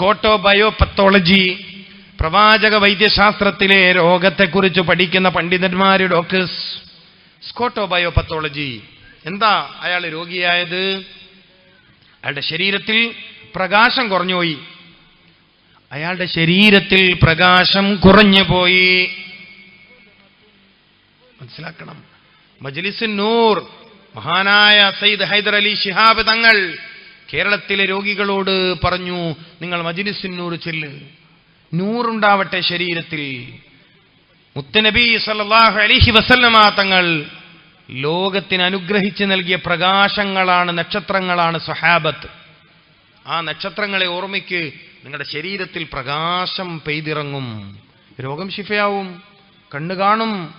Scotto ബയോപത്തോളജി പ്രവാചക വൈദ്യശാസ്ത്രത്തിലെ രോഗത്തെക്കുറിച്ച് പഠിക്കുന്ന പണ്ഡിതന്മാര് ഡോക്ടേഴ്സ്. സ്കോട്ടോ ബയോപത്തോളജി. എന്താ അയാൾ രോഗിയായത്? അയാളുടെ ശരീരത്തിൽ പ്രകാശം കുറഞ്ഞുപോയി. അയാളുടെ ശരീരത്തിൽ പ്രകാശം കുറഞ്ഞു പോയി മനസ്സിലാക്കണം. മജ്ലിസുൻ നൂർ. മഹാനായ സയ്യിദ് ഹൈദർ അലി ശിഹാബ് തങ്ങൾ കേരളത്തിലെ രോഗികളോട് പറഞ്ഞു നിങ്ങൾ മജ്ലിസുൻ നൂർ ചെല്ല്. നൂറുണ്ടാവട്ടെ ശരീരത്തിൽ. മുത്തനബി സല്ലല്ലാഹു അലിഹി വസല്ലമ തങ്ങൾ ലോകത്തിന് അനുഗ്രഹിച്ച് നൽകിയ പ്രകാശങ്ങളാണ് നക്ഷത്രങ്ങളാണ് സ്വഹാബത്ത്. ആ നക്ഷത്രങ്ങളെ ഓർമ്മയ്ക്ക് നിങ്ങളുടെ ശരീരത്തിൽ പ്രകാശം പെയ്തിറങ്ങും. രോഗം ശിഫയാവും. കണ്ണ് കാണും.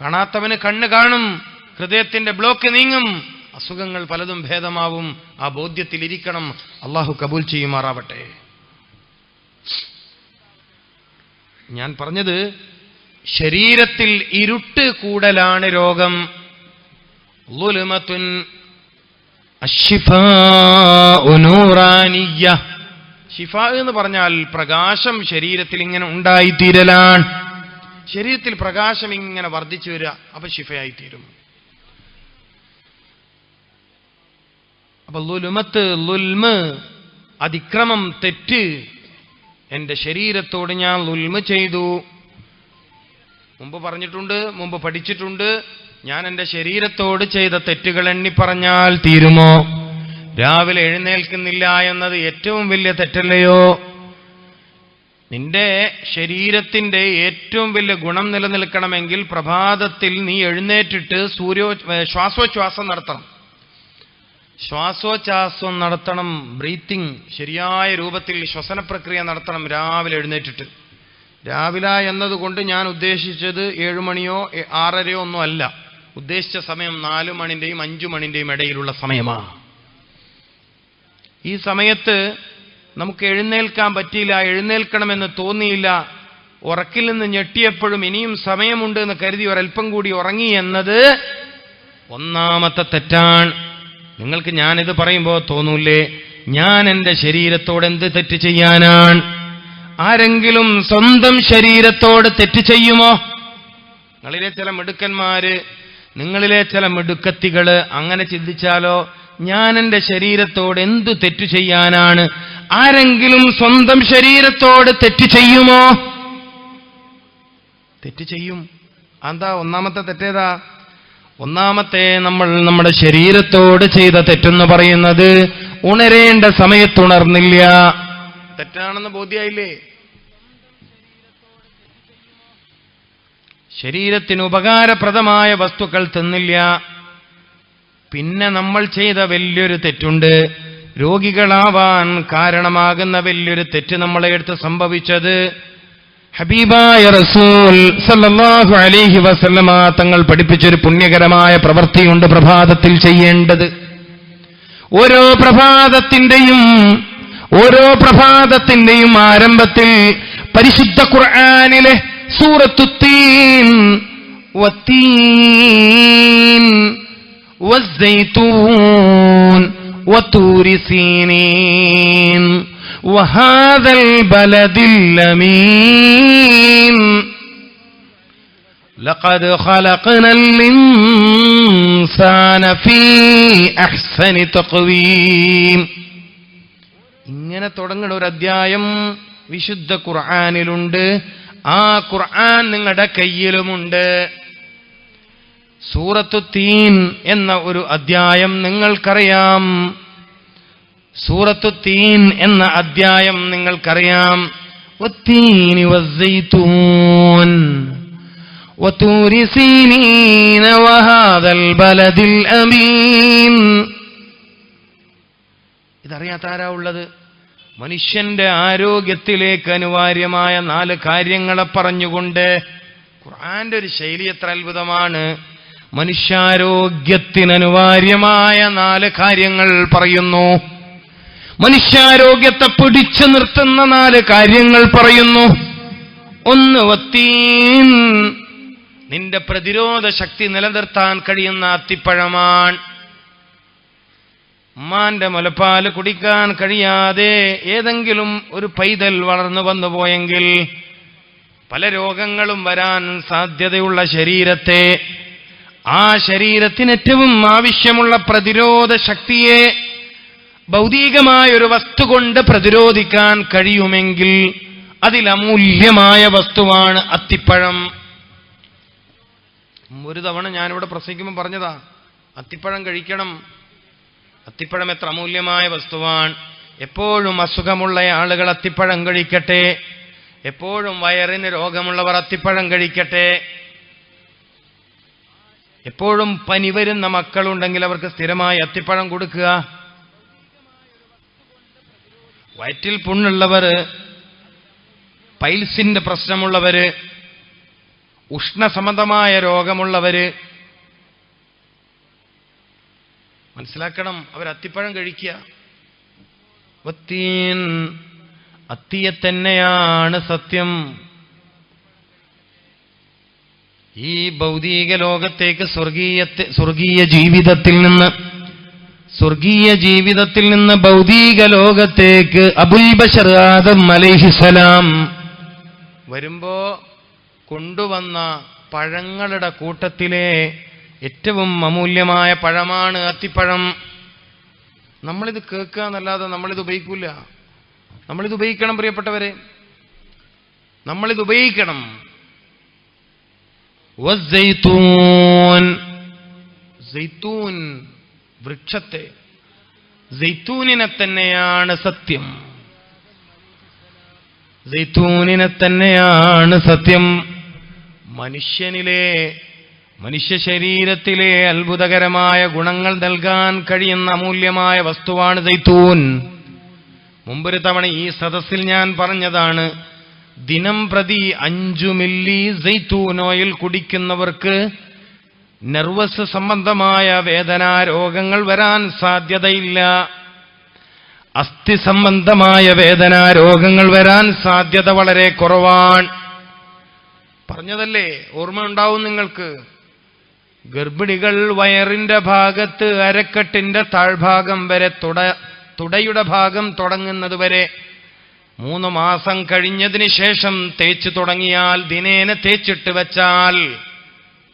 കാണാത്തവന് കണ്ണ് കാണും. ഹൃദയത്തിന്റെ ബ്ലോക്ക് നീങ്ങും. അസുഖങ്ങൾ പലതും ഭേദമാവും. ആ ബോധ്യത്തിലിരിക്കണം. അള്ളാഹു കബൂൽ ചെയ്യുമാറാവട്ടെ. ഞാൻ പറഞ്ഞത് ശരീരത്തിൽ ഇരുട്ട് കൂടലാണ് രോഗം. ഷിഫ എന്ന് പറഞ്ഞാൽ പ്രകാശം ശരീരത്തിൽ ഇങ്ങനെ ഉണ്ടായിത്തീരലാണ്. ശരീരത്തിൽ പ്രകാശം ഇങ്ങനെ വർദ്ധിച്ചു വരിക അപ്പൊ ഷിഫയായിത്തീരും അപ്പൊ ലുലുമത്ത് ലുൽമ് അതിക്രമം തെറ്റ്. എന്റെ ശരീരത്തോട് ഞാൻ ലുൽമ ചെയ്തു. മുമ്പ് പറഞ്ഞിട്ടുണ്ട് മുമ്പ് പഠിച്ചിട്ടുണ്ട്. ഞാൻ എന്റെ ശരീരത്തോട് ചെയ്ത തെറ്റുകൾ എണ്ണി പറഞ്ഞാൽ തീരുമോ? രാവിലെ എഴുന്നേൽക്കുന്നില്ല എന്നത് ഏറ്റവും വലിയ തെറ്റല്ലയോ? നിന്റെ ശരീരത്തിന്റെ ഏറ്റവും വലിയ ഗുണം നിലനിൽക്കണമെങ്കിൽ പ്രഭാതത്തിൽ നീ എഴുന്നേറ്റിട്ട് സൂര്യോ ശ്വാസോച്ഛ്വാസം നടത്തണം. ശ്വാസോച്ഛ്വാസം നടത്തണം ബ്രീത്തിങ് ശരിയായ രൂപത്തിൽ ശ്വസന പ്രക്രിയ നടത്തണം രാവിലെ എഴുന്നേറ്റിട്ട്. രാവിലെ എന്നതുകൊണ്ട് ഞാൻ ഉദ്ദേശിച്ചത് ഏഴുമണിയോ ആറരയോ ഒന്നും അല്ല. ഉദ്ദേശിച്ച സമയം നാലു മണിന്റെയും അഞ്ചു മണിന്റെയും ഇടയിലുള്ള സമയമാണ് ഈ സമയത്ത് നമുക്ക് എഴുന്നേൽക്കാൻ പറ്റിയില്ല എഴുന്നേൽക്കണമെന്ന് തോന്നിയില്ല. ഉറക്കിൽ നിന്ന് ഞെട്ടിയപ്പോഴും ഇനിയും സമയമുണ്ട് എന്ന് കരുതി ഒരൽപ്പം കൂടി ഉറങ്ങി എന്നത് ഒന്നാമത്തെ തെറ്റാണ്. നിങ്ങൾക്ക് ഞാനിത് പറയുമ്പോൾ തോന്നൂലേ ഞാൻ എന്റെ ശരീരത്തോട് എന്ത് തെറ്റ് ചെയ്യാനാണ്? ആരെങ്കിലും സ്വന്തം ശരീരത്തോട് തെറ്റ് ചെയ്യുമോ? നിങ്ങളിലെ ചില മിടുക്കന്മാര് നിങ്ങളിലെ ചില മിടുക്കത്തികൾ അങ്ങനെ ചിന്തിച്ചാലോ ഞാൻ എന്റെ ശരീരത്തോട് എന്ത് തെറ്റ് ചെയ്യാനാണ്? ആരെങ്കിലും സ്വന്തം ശരീരത്തോട് തെറ്റ് ചെയ്യുമോ? തെറ്റ് ചെയ്യും. അതാ ഒന്നാമത്തെ തെറ്റേതാ? ഒന്നാമത്തെ നമ്മൾ നമ്മുടെ ശരീരത്തോട് ചെയ്ത തെറ്റെന്ന് പറയുന്നത് ഉണരേണ്ട സമയത്തുണർന്നില്ല തെറ്റാണെന്ന് ബോധ്യായില്ലേ? ശരീരത്തിന് ഉപകാരപ്രദമായ വസ്തുക്കൾ തിന്നില്ല. പിന്നെ നമ്മൾ ചെയ്ത വലിയൊരു തെറ്റുണ്ട്. രോഗികളാവാൻ കാരണമാകുന്ന വലിയൊരു തെറ്റ് നമ്മളെ എടുത്ത് സംഭവിച്ചത് ഹബീബായ റസൂൽ സല്ലാഹു അലിഹി വസല്ലമ തങ്ങൾ പഠിപ്പിച്ചൊരു പുണ്യകരമായ പ്രവൃത്തിയുണ്ട് പ്രഭാതത്തിൽ ചെയ്യേണ്ടത്. ഓരോ പ്രഭാതത്തിന്റെയും ഓരോ പ്രഭാതത്തിന്റെയും ആരംഭത്തിൽ പരിശുദ്ധ ഖുർആാനിലെ സൂറത്തുത്തീൻ വത്തീൻ وهذا البلد الأمين لقد خلقنا الإنسان في أحسن تقويم ഇങ്ങനെ തുടങ്ങുന്ന ഒരു അധ്യായം വിശുദ്ധ ഖുർആാനിലുണ്ട് ആ ഖുർആൻ നിങ്ങളുടെ കയ്യിലുമുണ്ട് സൂറത്തു തീൻ എന്ന ഒരു അധ്യായം നിങ്ങൾക്കറിയാം സൂറത്തു തീൻ എന്ന അധ്യായം നിങ്ങൾക്കറിയാം. ഇതറിയാത്ത ആരാ ഉള്ളത് മനുഷ്യന്റെ ആരോഗ്യത്തിലേക്ക് അനിവാര്യമായ നാല് കാര്യങ്ങളെ പറഞ്ഞുകൊണ്ട് ഖുർആന്റെ ഒരു ശൈലി എത്ര അത്ഭുതമാണ്. മനുഷ്യാരോഗ്യത്തിനനുവാര്യമായ നാല് കാര്യങ്ങൾ പറയുന്നു. മനുഷ്യാരോഗ്യത്തെ പിടിച്ചു നിർത്തുന്ന നാല് കാര്യങ്ങൾ പറയുന്നു. ഒന്ന് വത്തീൻ. നിന്റെ പ്രതിരോധ ശക്തി നിലനിർത്താൻ കഴിയുന്ന അത്തിപ്പഴമാണ്. ഉമ്മാന്റെ മുലപ്പാൽ കുടിക്കാൻ കഴിയാതെ ഏതെങ്കിലും ഒരു പൈതൽ വളർന്നു വന്നു പോയെങ്കിൽ പല രോഗങ്ങളും വരാൻ സാധ്യതയുള്ള ശരീരത്തെ ആ ശരീരത്തിന് ഏറ്റവും ആവശ്യമുള്ള പ്രതിരോധ ശക്തിയെ ഭൗതികമായ ഒരു വസ്തു കൊണ്ട് പ്രതിരോധിക്കാൻ കഴിയുമെങ്കിൽ അതിലമൂല്യമായ വസ്തുവാണ് അത്തിപ്പഴം. ഒരു തവണ ഞാനിവിടെ പ്രസംഗിക്കുമ്പോൾ പറഞ്ഞതാ അത്തിപ്പഴം കഴിക്കണം. അത്തിപ്പഴം എത്ര അമൂല്യമായ വസ്തുവാണ്. എപ്പോഴും അസുഖമുള്ള ആളുകൾ അത്തിപ്പഴം കഴിക്കട്ടെ. എപ്പോഴും വയറിന് രോഗമുള്ളവർ അത്തിപ്പഴം കഴിക്കട്ടെ. എപ്പോഴും പനി വരുന്ന മക്കളുണ്ടെങ്കിൽ അവർക്ക് സ്ഥിരമായി അത്തിപ്പഴം കൊടുക്കുക. വയറ്റിൽ പുണ്ണുള്ളവര് പൈൽസിന്റെ പ്രശ്നമുള്ളവര് ഉഷ്ണസമതമായ രോഗമുള്ളവര് മനസ്സിലാക്കണം അവർ അത്തിപ്പഴം കഴിക്കുക. വത്തീൻ അത്തിയെ തന്നെയാണ് സത്യം. ഈ ഭൗതിക ലോകത്തേക്ക് സ്വർഗീയത്തെ സ്വർഗീയ ജീവിതത്തിൽ നിന്ന് സ്വർഗീയ ജീവിതത്തിൽ നിന്ന് ഭൗതിക ലോകത്തേക്ക് അബുൽ ബഷർ ആദം അലൈഹിസലാം വരുമ്പോ കൊണ്ടുവന്ന പഴങ്ങളുടെ കൂട്ടത്തിലെ ഏറ്റവും അമൂല്യമായ പഴമാണ് അത്തിപ്പഴം നമ്മളിത് കേൾക്കുക എന്നല്ലാതെ നമ്മളിത് ഉപയോഗിക്കില്ല നമ്മളിത് ഉപയോഗിക്കണം പ്രിയപ്പെട്ടവരെ. നമ്മളിത് ഉപയോഗിക്കണം. വൃക്ഷത്തെ. ജെയ്ത്തൂനിനെ തന്നെയാണ് സത്യം. ജെയ്ത്തൂനിനെ തന്നെയാണ് സത്യം. മനുഷ്യനിലെ മനുഷ്യ ശരീരത്തിലെ അത്ഭുതകരമായ ഗുണങ്ങൾ നൽകാൻ കഴിയുന്ന അമൂല്യമായ വസ്തുവാണ് ജൈത്തൂൻ മുമ്പൊരു തവണ ഈ സദസ്സിൽ ഞാൻ പറഞ്ഞതാണ് ദിനം പ്രതി അഞ്ചു മില്ലി ജൈത്തൂൻ ഓയിൽ കുടിക്കുന്നവർക്ക് നെർവസ് സംബന്ധമായ വേദനാരോഗങ്ങൾ വരാൻ സാധ്യതയില്ല. അസ്ഥി സംബന്ധമായ വേദനാരോഗങ്ങൾ വരാൻ സാധ്യത വളരെ കുറവാണ്. പറഞ്ഞതല്ലേ? ഓർമ്മയുണ്ടാവും നിങ്ങൾക്ക്. ഗർഭിണികൾ വയറിന്റെ ഭാഗത്ത് അരക്കെട്ടിന്റെ താഴ്ഭാഗം വരെ തുട തുടയുടെ ഭാഗം തുടങ്ങുന്നത് വരെ മൂന്ന് മാസം കഴിഞ്ഞതിന് ശേഷം തേച്ച് തുടങ്ങിയാൽ ദിനേന തേച്ചിട്ട് വെച്ചാൽ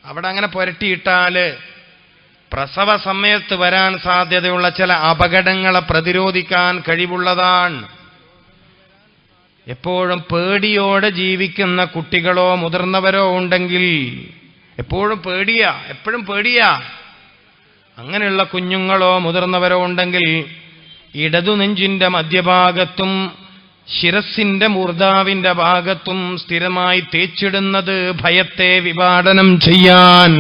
അവിടെ അങ്ങനെ പുരട്ടിയിട്ടാൽ പ്രസവ സമയത്ത് വരാൻ സാധ്യതയുള്ള ചില അപകടങ്ങളെ പ്രതിരോധിക്കാൻ കഴിവുള്ളതാണ്. എപ്പോഴും പേടിയോടെ ജീവിക്കുന്ന കുട്ടികളോ മുതിർന്നവരോ ഉണ്ടെങ്കിൽ എപ്പോഴും പേടിയാ എപ്പോഴും പേടിയാ. അങ്ങനെയുള്ള കുഞ്ഞുങ്ങളോ മുതിർന്നവരോ ഉണ്ടെങ്കിൽ ഇടതു നെഞ്ചിന്റെ മധ്യഭാഗത്തും ശിരസിന്റെ മൂർധാവിന്റെ ഭാഗത്തും സ്ഥിരമായി തേച്ചിടുന്നത് ഭയത്തെ വിവാടനം ചെയ്യാൻ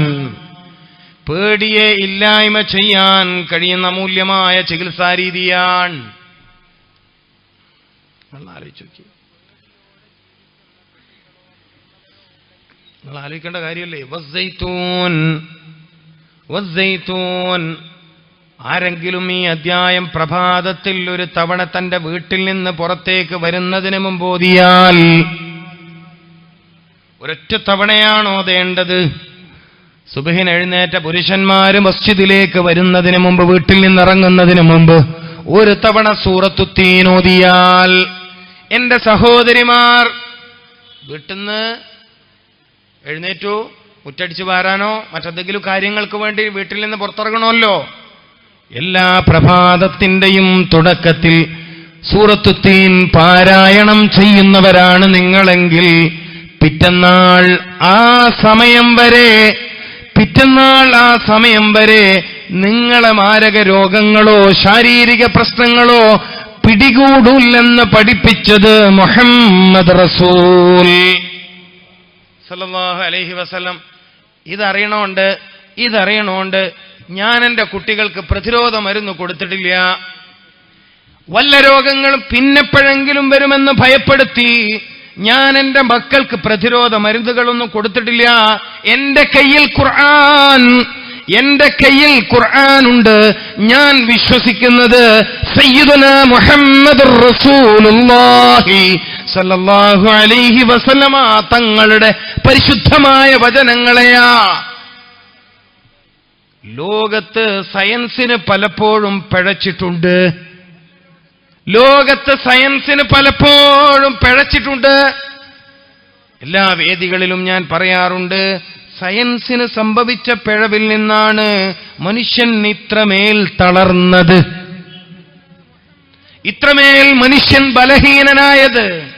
പേടിയെ ഇല്ലായ്മ ചെയ്യാൻ കഴിയുന്ന അമൂല്യമായ ചികിത്സാരീതിയാണ് നിങ്ങൾ ആലോചിക്കേണ്ട കാര്യമല്ലേ? ആരെങ്കിലും ഈ അധ്യായം പ്രഭാതത്തിൽ ഒരു തവണ തന്റെ വീട്ടിൽ നിന്ന് പുറത്തേക്ക് വരുന്നതിന് മുമ്പ് ഓതിയാൽ ഒരൊറ്റ തവണയാണ് ഓതേണ്ടത്? സുബഹിൻ എഴുന്നേറ്റ പുരുഷന്മാര് മസ്ജിദിലേക്ക് വരുന്നതിന് മുമ്പ് വീട്ടിൽ നിന്ന് നിന്നിറങ്ങുന്നതിന് മുമ്പ് ഒരു തവണ സൂറത്തുത്തീനോതിയാൽ എന്റെ സഹോദരിമാർ വീട്ടിന്ന് എഴുന്നേറ്റു മുറ്റടിച്ചു വാരാനോ മറ്റെന്തെങ്കിലും കാര്യങ്ങൾക്ക് വേണ്ടി വീട്ടിൽ നിന്ന് പുറത്തിറങ്ങണമല്ലോ. എല്ലാ പ്രഭാതത്തിന്റെയും തുടക്കത്തിൽ സൂറത്തുത്തീൻ പാരായണം ചെയ്യുന്നവരാണ് നിങ്ങളെങ്കിൽ പിറ്റന്നാൾ ആ സമയം വരെ പിറ്റന്നാൾ ആ സമയം വരെ നിങ്ങളെ മാരക രോഗങ്ങളോ ശാരീരിക പ്രശ്നങ്ങളോ പിടികൂടില്ലെന്ന് പഠിപ്പിച്ചത് മുഹമ്മദ് റസൂൽ. സല്ലല്ലാഹു അലഹി വസ്ലം ഇതറിയണോണ്ട് ഇതറിയണോണ്ട് ഞാൻ എന്റെ കുട്ടികൾക്ക് പ്രതിരോധ മരുന്ന് കൊടുത്തിട്ടില്ല. വല്ല രോഗങ്ങളും പിന്നെപ്പോഴെങ്കിലും വരുമെന്ന് ഭയപ്പെടുത്തി ഞാൻ എന്റെ മക്കൾക്ക് പ്രതിരോധ മരുന്നുകളൊന്നും കൊടുത്തിട്ടില്ല. എന്റെ കയ്യിൽ ഖുർആൻ എന്റെ കയ്യിൽ ഖുർആൻ ഉണ്ട്. ഞാൻ വിശ്വസിക്കുന്നത് സയ്യിദുന മുഹമ്മദ് റസൂലുള്ളാഹി സല്ലല്ലാഹു അലൈഹി വസല്ലമ തങ്ങളുടെ പരിശുദ്ധമായ വചനങ്ങളെയാ. ലോകത്ത് സയൻസിന് പലപ്പോഴും പിഴച്ചിട്ടുണ്ട്. ലോകത്ത് സയൻസിന് പലപ്പോഴും പിഴച്ചിട്ടുണ്ട്. എല്ലാ വേദികളിലും ഞാൻ പറയാറുണ്ട് സയൻസിന് സംഭവിച്ച പിഴവിൽ നിന്നാണ് മനുഷ്യൻ ഇത്രമേൽ തളർന്നത്. ഇത്രമേൽ മനുഷ്യൻ ബലഹീനനായത്.